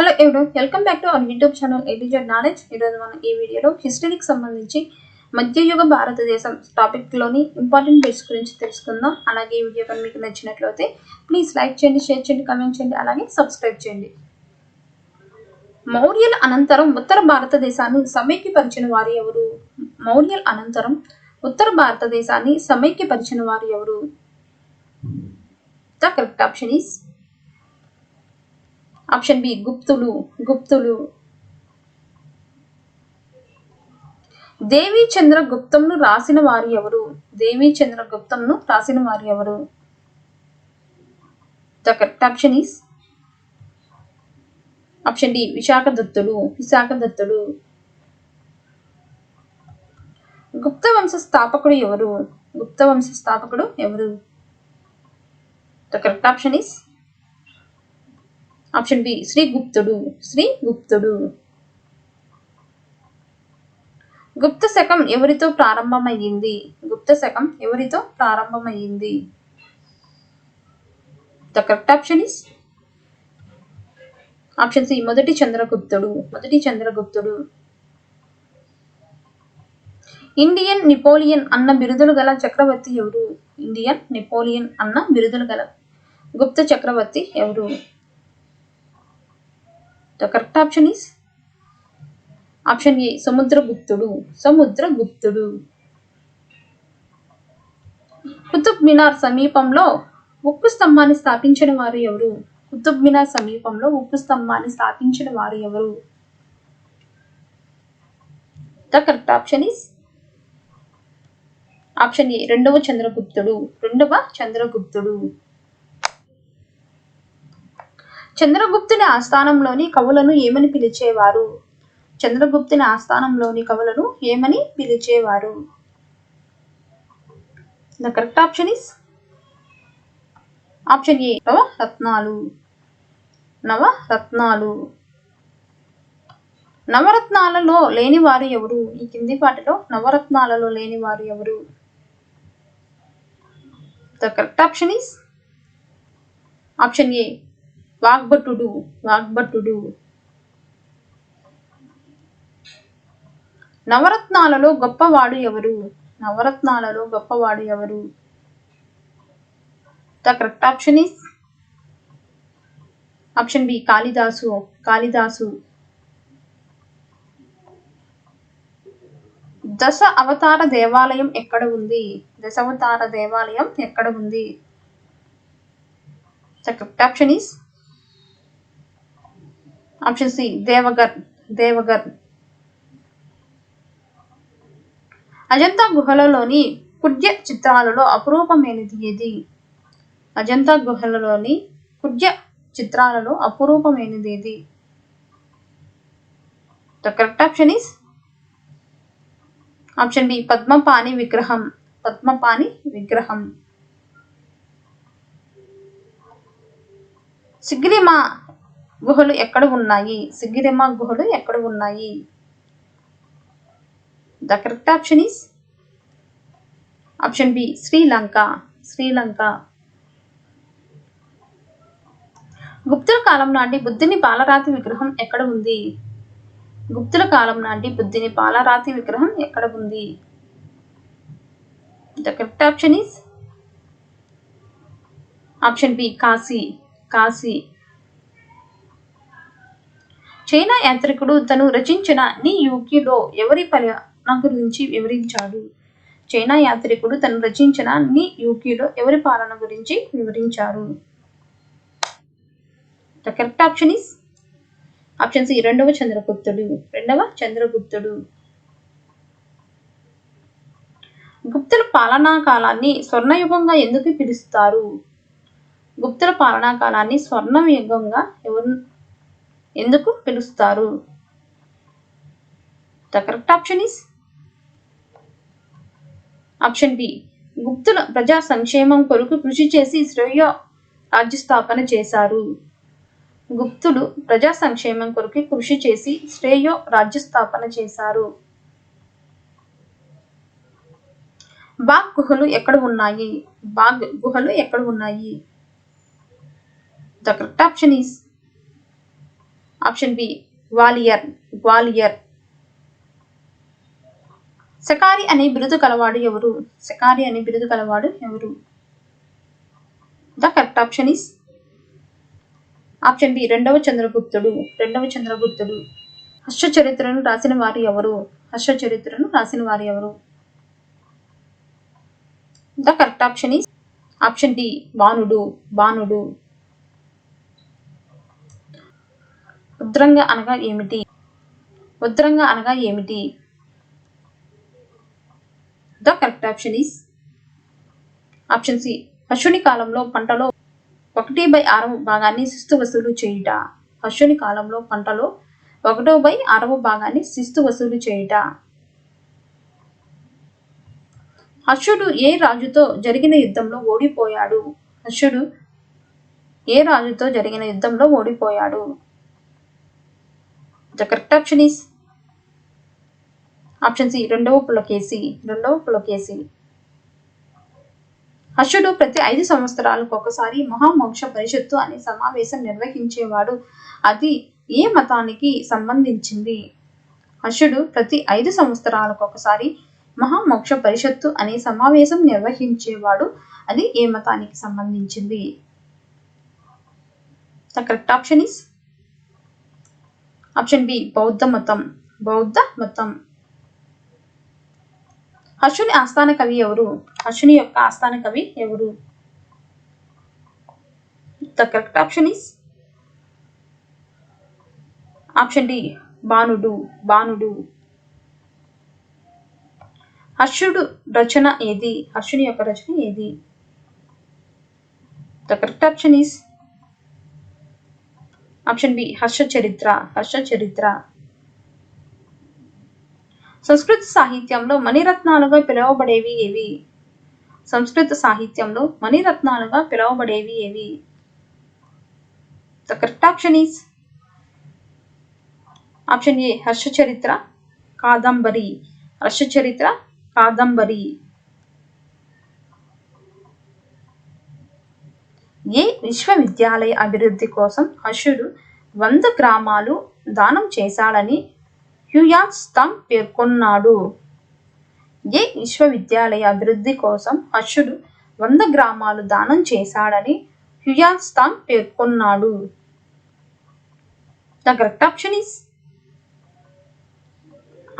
Hello ఎవరు welcome back to our YouTube channel ADZ knowledge ఈరోజు మనం ఈ వీడియోలో హిస్టరీకి సంబంధించి మధ్యయుగ భారతదేశం టాపిక్లోని ఇంపార్టెంట్ బిట్స్ గురించి తెలుసుకుందాం. అలాగే ఈ వీడియో కానీ మీకు నచ్చినట్లయితే ప్లీజ్ లైక్ చేయండి షేర్ చేయండి కామెంట్ చేయండి అలాగే సబ్స్క్రైబ్ చేయండి. మౌర్యుల అనంతరం ఉత్తర భారతదేశాన్ని సమైక్యపరిచిన వారు ఎవరు? మౌర్యుల అనంతరం ఉత్తర భారతదేశాన్ని సమైక్యపరిచిన వారు ఎవరు? The correct option is option B గుప్తులు గుప్తులు. దేవి చంద్ర గుప్తంను రాసిన వారు ఎవరు? దేవి చంద్ర గుప్తంను రాసిన వారు ఎవరు? The correct option is option D Visakha దత్తుడు విశాఖ దత్తుడు గుప్త వంశ స్థాపకుడు ఎవరు? గుప్త వంశ స్థాపకుడు ఎవరు? The correct option is option B శ్రీగుప్తుడు శ్రీగుప్తుడు గుప్త శకం ఎవరితో ప్రారంభమయ్యింది? గుప్త శకం ఎవరితో ప్రారంభమయ్యింది? The correct option is option C మొదటి చంద్రగుప్తుడు. మొదటి చంద్రగుప్తుడు. ఇండియన్ నెపోలియన్ అన్న బిరుదులు గల చక్రవర్తి ఎవరు? ఇండియన్ నెపోలియన్ అన్న బిరుదులు గల గుప్త చక్రవర్తి ఎవరు? The correct option is option A సముద్రగుప్తుడు సముద్రగుప్తుడు కుతుబ్ మినార్ సమీపంలో ఉక్కు స్తంభాన్ని స్థాపించిన వారు ఎవరు? కుతుబ్ మినార్ సమీపంలో ఉక్కు స్తంభాన్ని స్థాపించిన వారు ఎవరు? The correct option is option A రెండవ చంద్రగుప్తుడు. రెండవ చంద్రగుప్తుడు. చంద్రగుప్తుని ఆస్థానంలోని కవులను ఏమని పిలిచేవారు? చంద్రగుప్తుని ఆస్థానంలోని కవులను ఏమని పిలిచేవారు? The correct option is option A నవ రత్నాలు నవ రత్నాలు నవరత్నాలలో లేనివారు ఎవరు? ఈ కింది పాటలో నవరత్నాలలో లేనివారు ఎవరు? The correct option is option A వాగ్భటుడు వాగ్భటుడు. నవరత్నాలలో గొప్పవాడు ఎవరు? నవరత్నాలలో గొప్పవాడు ఎవరు? The correct option is option B Kalidasa కాళిదాసు. దశ అవతార దేవాలయం ఎక్కడ ఉంది? దశావతార దేవాలయం ఎక్కడ ఉంది? The correct option is option C Deogarh Deogarh. Ajanta గుహలలోని కుడ్య చిత్రాలలో అపురూపమైనది ఏది? అజంతా గుహలలోని కుడ్య చిత్రాలలో అపురూపమైనది ఏది? The correct option is option B Padmapani విగ్రహం. పద్మపాణి విగ్రహం. సిగిరిమా గుహలు ఎక్కడ ఉన్నాయి? సిగ్గిరెమ్మ గుహలు ఎక్కడ ఉన్నాయి? The correct option is option B Sri Lanka. Sri Lanka. గుప్తుల కాలం నాటి బుద్ధుని పాలరాతి విగ్రహం ఎక్కడ ఉంది? గుప్తుల కాలం నాటి బుద్ధుని పాలరాతి విగ్రహం ఎక్కడ ఉంది? The correct option is option B Kashi. Kashi. China యాత్రికుడు తను రచించిన నీ యూకిలో ఎవరి పాలన గురించి వివరించాడు? చైనా యాత్రికుడు తను రచించిన నీ యూకిలో ఎవరి పాలన గురించి వివరించారు the correct option is option C రెండవ చంద్రగుప్తుడు. రెండవ చంద్రగుప్తుడు. గుప్తుల పాలనా కాలాన్ని స్వర్ణయుగంగా ఎందుకు పిలుస్తారు? గుప్తుల పాలనా కాలాన్ని స్వర్ణయుగంగా ఎవరు ఎందుకు పిలుస్తారు? The correct option is option B గుప్తుల ప్రజా సంక్షేమం కొరకు కృషి చేసి శ్రేయ రాజ్య స్థాపన చేశారు. గుప్తులు ప్రజా సంక్షేమం కొరకు కృషి చేసి శ్రేయో రాజ్య స్థాపన చేశారు. బాగ్ గుహలు ఎక్కడ ఉన్నాయి? బాగ్ గుహలు ఎక్కడ ఉన్నాయి? The correct option is option B Gwalior Gwalior. Sakariya అనే బిరుదు కలవాడు ఎవరు? సకారి అనే బిరుదు కలవాడు ఎవరు? The correct option is option B రెండవ చంద్రగుప్తుడు రెండవ చంద్రగుప్తుడు. హర్ష చరిత్రను రాసిన వారు ఎవరు? హర్ష చరిత్రను రాసిన వారు ఎవరు? The correct option is option D బాణుడు బాణుడు ఉద్రంగ అనగా ఏమిటి? ఉద్రంగ అనగా ఏమిటి? The correct option is option C Ashwini కాలంలో పంటలో ఒకటి బై ఆరవ భాగాన్ని శిస్తు వసూలు చేయుట. అశ్విని కాలంలో పంటలో ఒకటో బై ఆరవ భాగాన్ని శిస్తు వసూలు చేయుట. హర్షుడు ఏ రాజుతో జరిగిన యుద్ధంలో ఓడిపోయాడు? హర్షుడు ఏ రాజుతో జరిగిన యుద్ధంలో ఓడిపోయాడు? The correct option is option C రెండవ పులకేసి రెండవ పులకేసి. హర్షుడు ప్రతి ఐదు సంవత్సరాలకు ఒకసారి మహామోక్ష పరిషత్తు అనే సమావేశం నిర్వహించేవాడు. అది ఏ మతానికి సంబంధించింది? హర్షుడు ప్రతి ఐదు సంవత్సరాలకు ఒకసారి మహామోక్ష పరిషత్తు అనే సమావేశం నిర్వహించేవాడు. అది ఏ మతానికి సంబంధించింది? The correct option is option B బౌద్ధ మతం. బౌద్ధ మతం. హర్షుని ఆస్థాన కవి ఎవరు? హర్షుని యొక్క ఆస్థాన కవి ఎవరు? The correct option is option D బాణుడు బాణుడు హర్షుడు రచన ఏది? హర్షుని యొక్క రచన ఏది? The correct option is option B Harsha చరిత్ర హర్ష చరిత్ర సంస్కృత సాహిత్యంలో మణిరత్నాలుగా పిలువబడేవి ఏవి? సంస్కృత సాహిత్యంలో మణిరత్నాలుగా పిలువబడేవి ఏవి? The correct option is option A Harsha చరిత్ర కాదంబరి. హర్ష చరిత్ర కాదంబరి. ఏ విశ్వవిద్యాలయ అభివృద్ధి కోసం హర్షుడు వంద గ్రామాలు దానం చేశాడని హ్యూయాన్స్తమ్ పేర్కొన్నాడు. ఏ విశ్వవిద్యాలయ అభివృద్ధి కోసం హర్షుడు వంద గ్రామాలు దానం చేశాడని హ్యూయాన్స్తాన్ పేర్కొన్నాడు. The correct option is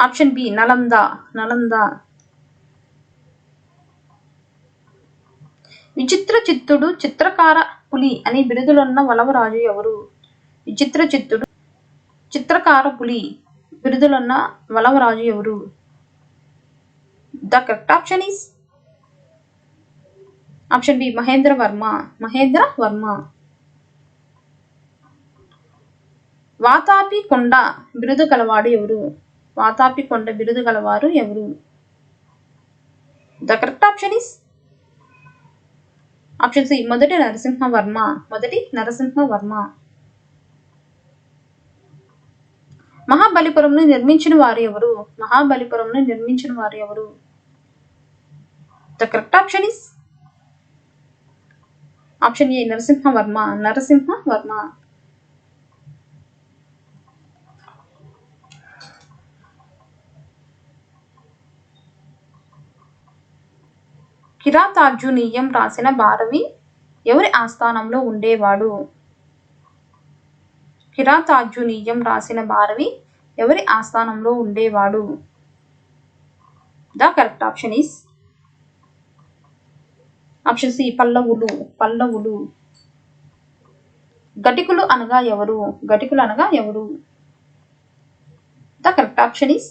option B Nalanda Nalanda. విచిత్ర చిత్తుడు చిత్రకార పులి అని బిరుదులున్న వలవరాజు ఎవరు? విచిత్ర చిత్తుడు చిత్రకార పులి బిరుదులున్న వలవరాజు ఎవరు? The correct option is option B Mahendra Varma. Mahendra Varma. Vatapi కొండ బిరుదు గలవాడు ఎవరు? వాతాపి కొండ బిరుదు గలవారు ఎవరు? The correct option is option C మొదటి నరసింహవర్మ మొదటి నరసింహవర్మ. మహాబలిపురంను నిర్మించిన వారు ఎవరు? మహాబలిపురంను నిర్మించిన వారు ఎవరు? The correct option is option A Narasimhavarma. Narasimhavarma. Kiratarjuniyam రాసిన భారవి ఎవరి ఆస్థానంలో ఉండేవాడు? కిరాతార్జునీయం రాసిన భారవి ఎవరి ఆస్థానంలో ఉండేవాడు? The correct option is option C పల్లవులు పల్లవులు. గటికులు అనగా ఎవరు? గటికులు అనగా ఎవరు? The correct option is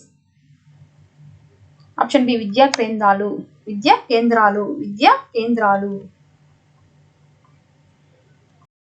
option B విద్యా కేంద్రాలు విద్యా కేంద్రాలు విద్యా కేంద్రాలు.